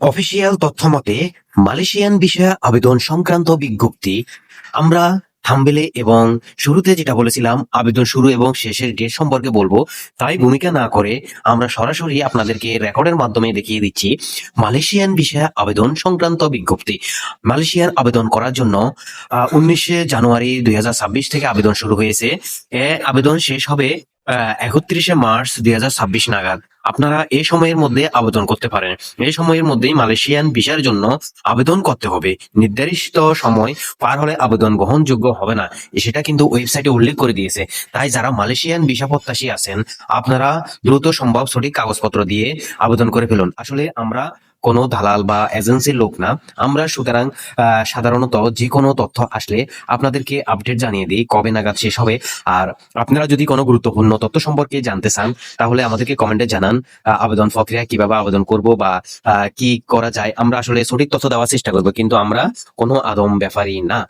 Official তথ্য মতে, Malaysian বিষয়ে আবেদন সংক্রান্ত বিজ্ঞপ্তি আমরা থাম্বেলে এবং শুরুতে যেটা বলেছিলাম, আবেদন শুরু এবং শেষের ডেট সম্পর্কে বলব। তাই ভূমিকা না করে আমরা সরাসরি আপনাদেরকে রেকর্ডের মাধ্যমে দেখিয়ে দিচ্ছি, মালয়েশিয়ান বিষয়ে আবেদন সংক্রান্ত বিজ্ঞপ্তি। মালয়েশিয়ার আবেদন করার জন্য উনিশে জানুয়ারি দুই হাজার ছাব্বিশ থেকে আবেদন শুরু হয়েছে। আবেদন শেষ হবে একত্রিশে মার্চ দুই হাজার ছাব্বিশ নাগাদ। আপনারা এই সময়ের মধ্যে আবেদন করতে পারেন। এই সময়ের মধ্যেই মালয়েশিয়ান ভিসার জন্য আবেদন করতে হবে। নির্ধারিত সময় পার হলে আবেদন গ্রহণযোগ্য হবে না। সেটা কিন্তু ওয়েবসাইটে উল্লেখ করে দিয়েছে। তাই যারা মালয়েশিয়ান ভিসা প্রত্যাশী আছেন, আপনারা দ্রুত সম্ভব সঠিক কাগজপত্র দিয়ে আবেদন করে ফেলুন। আসলে আমরা কোনো দালাল বা এজেন্সির লোক না। আমরা সুতরাং সাধারণত যে কোনো তথ্য আসলে আপনাদেরকে আপডেট জানিয়ে দিই, কবে নাগাদ শেষ হবে। আর আপনারা যদি কোনো গুরুত্বপূর্ণ তথ্য সম্পর্কে জানতে চান, তাহলে আমাদেরকে কমেন্টে জানান আবেদন প্রক্রিয়া কীভাবে আবেদন করব বা কি করা যায়। আমরা আসলে সঠিক তথ্য দেওয়ার চেষ্টা করব, কিন্তু আমরা কোনো আদম ব্যাপারই না।